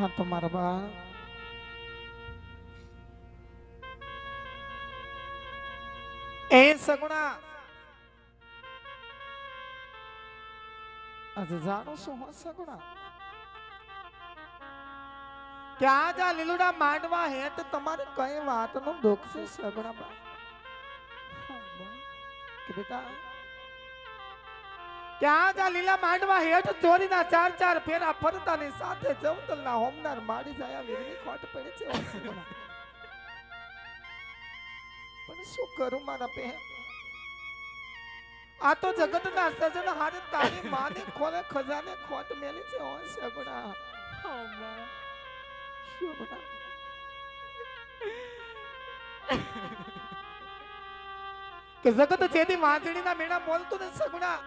હા તો મારા બા એ સગુણા જાણું શું હો સગુણા કે આજ આ લીલુડા માંડવા હેત તમારે કઈ વાતનું દુઃખ છે સગુણા બા બેટા કે આજ લીલા માંડવા હેઠ ચોરીના ચાર ચાર ફેરા ફરતાની સાથે જવતલના હોમનાર માડી જાય વીરની ખોટ પડે છે. પણ શું કરું મારા પે આ તો જગતના સજન હારે તારી માને ખોલે ખજાને ખોટ મેલી છે ઓ સગુણા કે જગત જેથી વાંચણીના મેળા બોલતું ને સગુણા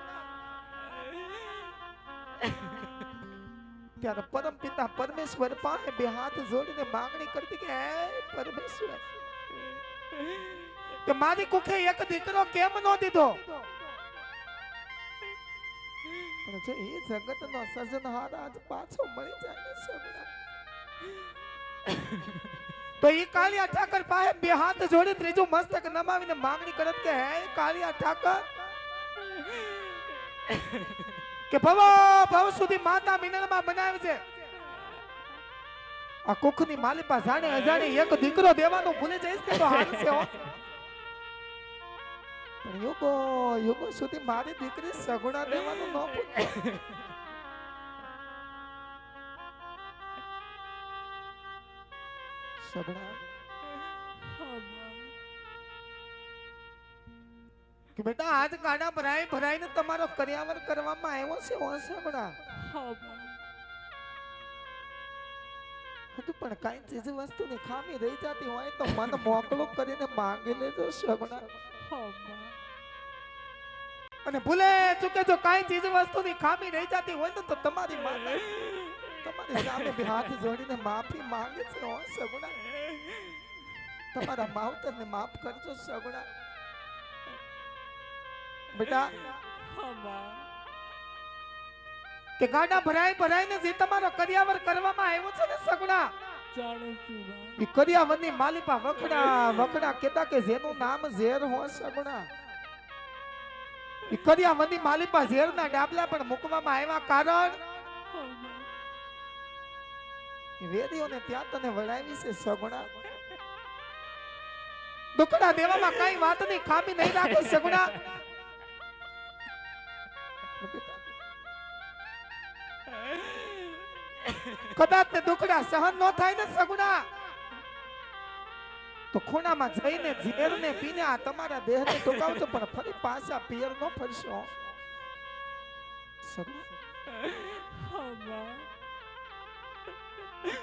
ત્યારે પરમ પિતા પરમેશ્વર પાસે બે હાથ જોડીને માંગણી કરતી કે, હે પરમેશ્વર, કે મારી કુખે એક દીકરો કેમ નો દીધો? પણ જો એ જગતનો સર્જનહાર આજ પાછો મળી જાય ને સગુણા તો એ કાલિયા ઠાકર પાસે બે હાથ જોડી ત્રીજું મસ્તક નમાવીને માંગણી કરત કે, હે કાલિયા ઠાકર કે ભવ ભવ સુધી માતા મિનળમાં બનાવે છે આ કુખની માલિપા જાણે અજાણે એક દીકરો દેવાનો ભૂલી જઈશ ને તો હાલશે હો પણ યુગો યુગો સુધી મારી દીકરી સગુણા દેવાનું ન ભૂલતો. સગુણા કે બેટા આજ ગાડા ભરાઈ ભરાઈને તમારો કર્યાવર કરવામાં આવ્યો છે ઓ સગુણા હતું પણ કઈ ચીજ વસ્તુની ખામી રહી જતી હોય તો મને મોકલો કરીને માંગી લેજો સગુણા અને ભૂલે ચૂકે જો કાંઈ ચીજ વસ્તુની ખામી રહી જતી હોય ને તો તમારી માતા તમારી સામે હાથ જોડીને માફી માંગે છે ઓ સગુણા તમારા માવતરને માફ કરજો સગુણા બેટા. કે ગાડા ભરાય ભરાઈને જે તમારો કરિયાવર કરવામાં આવ્યો છે ને સગુણા ઈ કર્યાવરની માલિપા વખડા વખડા કેતા કે જેનું નામ ઝેર હો સગુણા. ઈ કર્યાવરની માલિપા ઝેરના ડાબલા પણ મૂકવામાં આવ્યા કારણ? વેદીઓને ત્યાં તને વળાવી છે સગુણા. દુકડા દેવામાં કઈ વાત નહીં ખામી નહીં રાખે સગુણા. કદાચ તે દુખડા સહન ન થાય ને સગુણા. તો ખૂણામાં જઈને ઝેરને પીને આ તમારા દેહને ટોકાવજો, પણ ફરી પાછા પિયર ન ફરશો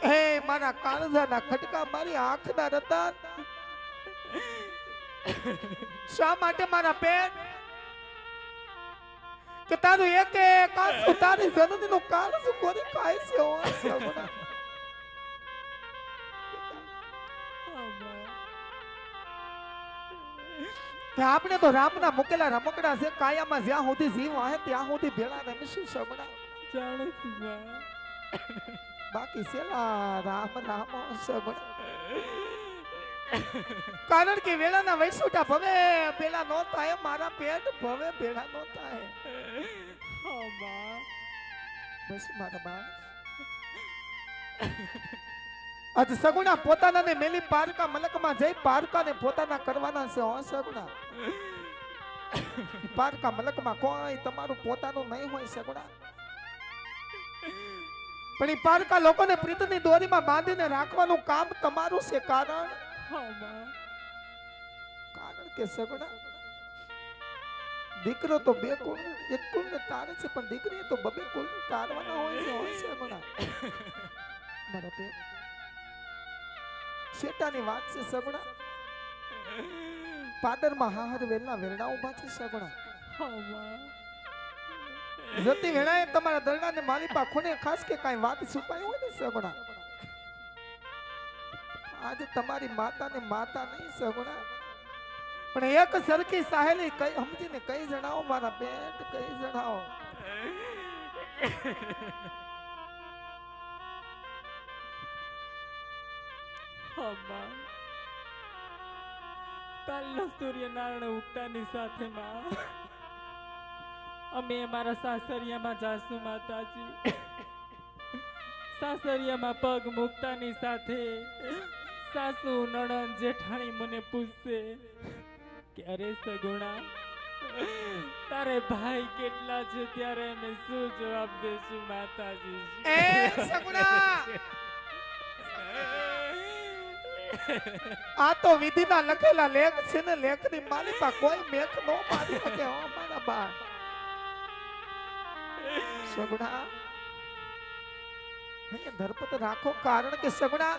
હે, મારા કાળજાના ખટકા મારી આંખના રતન. શા માટે મારા પેટ કે તારું એક એક તારી તારી નું કાળજું કોરી ખાય છે ઓ સગુણા કે આપણે તો રામના મૂકેલા રમકડા છે કાયામાં જ્યાં સુધી જીવ આવે ત્યાં સુધી ભેળા રમીશું જાણે બાકી છેલા રામ રામ સગુણા કારણ કે વેળાના વૈસુટા ભવે પેલા નો થાય મારા પેટ ભવે ભેળા નો થાય. બસ મારા બા. આજ સગુણા પોતાના ને મેલી પારકા મલકમાં જઈ પારકા ને પોતાના કરવાના છે હો સગુણા. પારકા મલકમાં કોઈ તમારું પોતાનું નહીં હોય સગુણા. પણ એ પારકા લોકોને પ્રીતની દોરીમાં બાંધીને રાખવાનું કામ તમારું છે કારણ કારણ કે સગડા દીકરો તો બે કુળ એક કુળ ને તારે છે પણ દીકરી તો બબે કુળ ને તારવાના હોય છે હોય છે સગુણા મારા પે શેટાની વાત છે સગુણા પાદરમાં હાહર વેલના વેરણા ઊભા છે સગડા. જતી વેળાએ તમારા દરડાને મારી પા ખૂણે ખાસ કે કાંઈ વાત છુપાઈ હોય ને સગુણા આજે તમારી માતાને માતા નહીં સગુણા. પણ એક સરખી સાહેલી કઈ સમજીને કઈ જણાવો મારા બેટ કઈ જણાવો. માં કાલનો સૂર્યનારાયણ ઉગતાની સાથે માં અમે અમારા સાસરિયામાં જાસુ માતાજી. સાસરિયામાં પગ મૂકતાની સાથે સાસુ નણંદ જેઠાણી મને પૂછશે, ક્યારે સગુણા તારે ભાઈ કેટલા છે ત્યારે અમે શું જવાબ દેશું માતાજી? આ તો વિધિના લખેલા લેખ છે ને, લેખની માલિકા કોઈ મેખ નો મારી શકે, હો બા. સગુણા ધરપત રાખો, કારણ કે સગુણા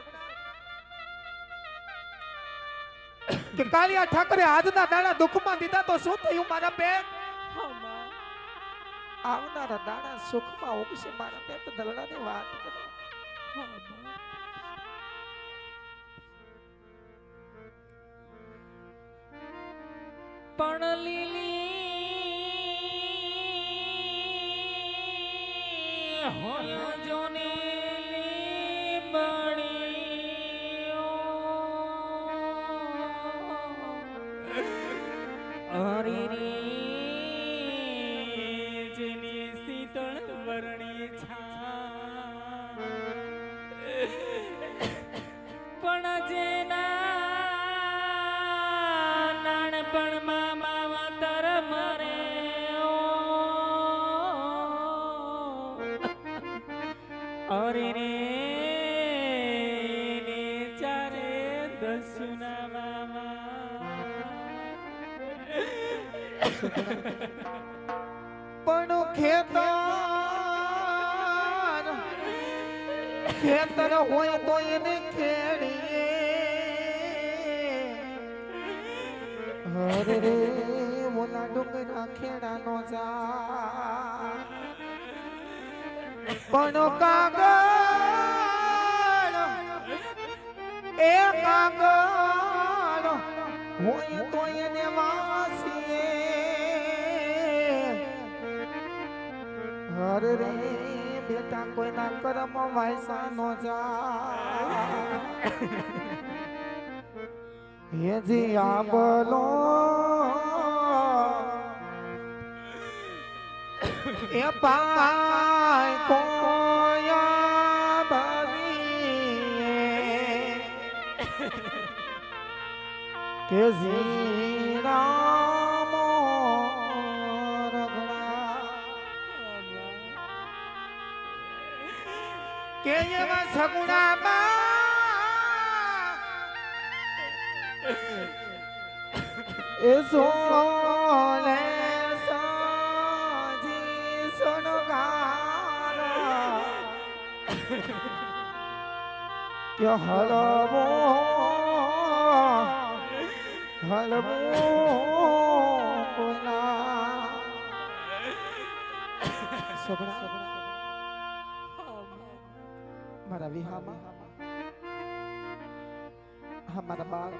કે કાલિયા ઠાકરે આજના દાડા દુઃખમાં દીધા તો શું થયું મારા બેન? આવનારા દાડા સુખમાં ઉગશે મારા બેન તો દલડાની વાત કરો. પણ લીલી હોય જોની અરે રે પણ ખેતર ખેતર હોય તો એને ખેડીએ. હરે રે, મોલા ડુંગરા ખેડા નો જા પણ કાગળ, એ કાગળ હરે રે, બેટા કોઈના કર્મ વાયસા નો જા હેજી બોલો એ પાય કોયા ભરી કે ઝીરામો કે સગુણા સગુણામાં એ સોને સાજી સોનગારા કે હલવો હલવો સગડા સગડા મારા વિહામાં હા મારા બાળ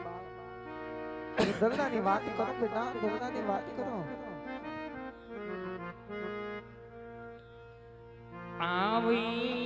દરડાની વાત કરો બેટા દરડાની વાત કરો. આવી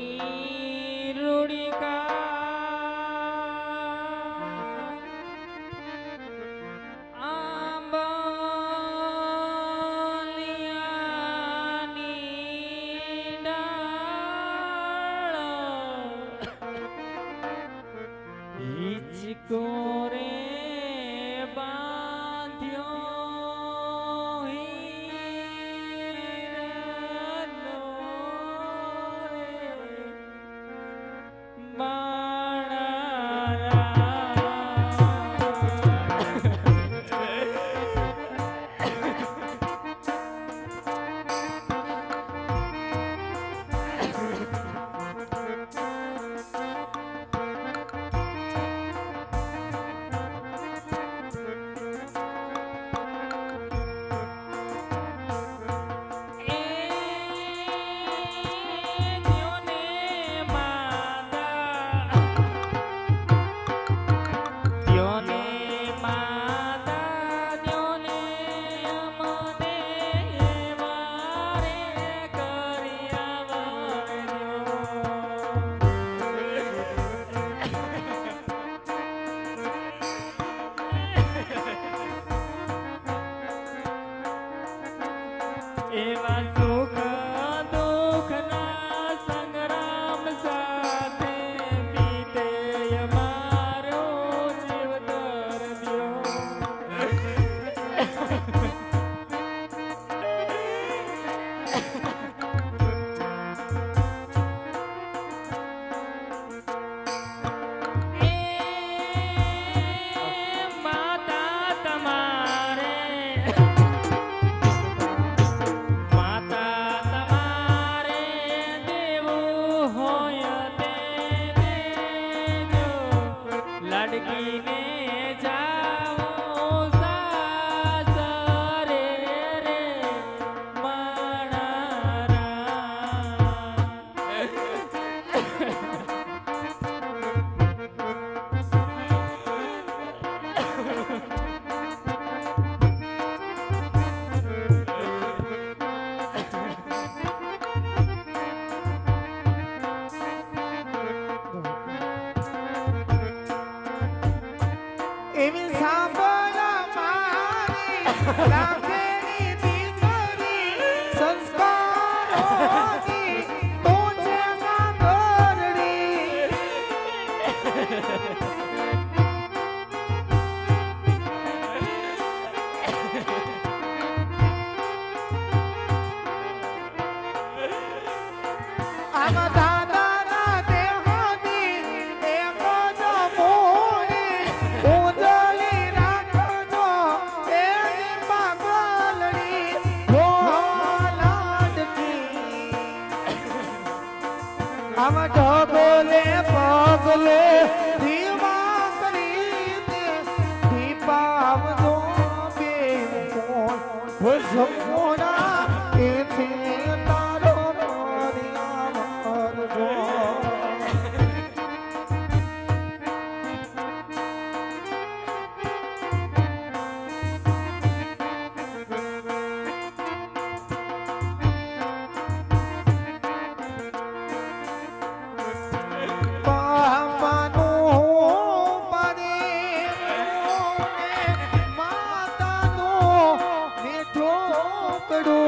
La આમ ઢગલે પગલે पड़ो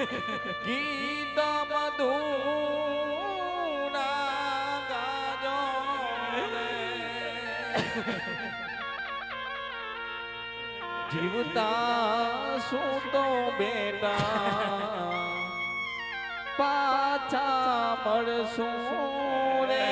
ગીતા મધુના ગાજો જીવતા સૂતો બેટા? પાછા મળશું રે.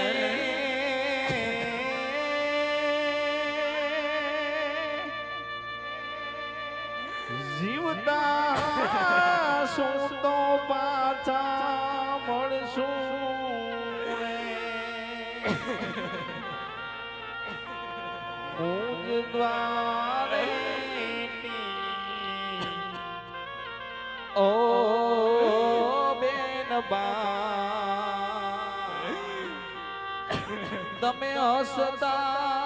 જીવતા મળશું તો પાછા મળશું દ્વારે ઓ બેન બા. તમે હસતા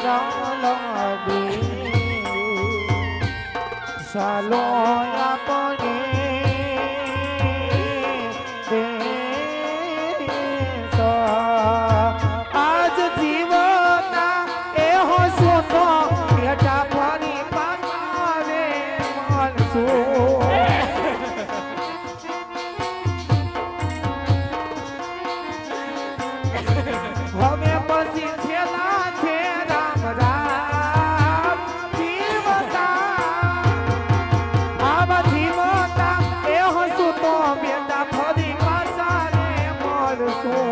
પ્યારા મળશું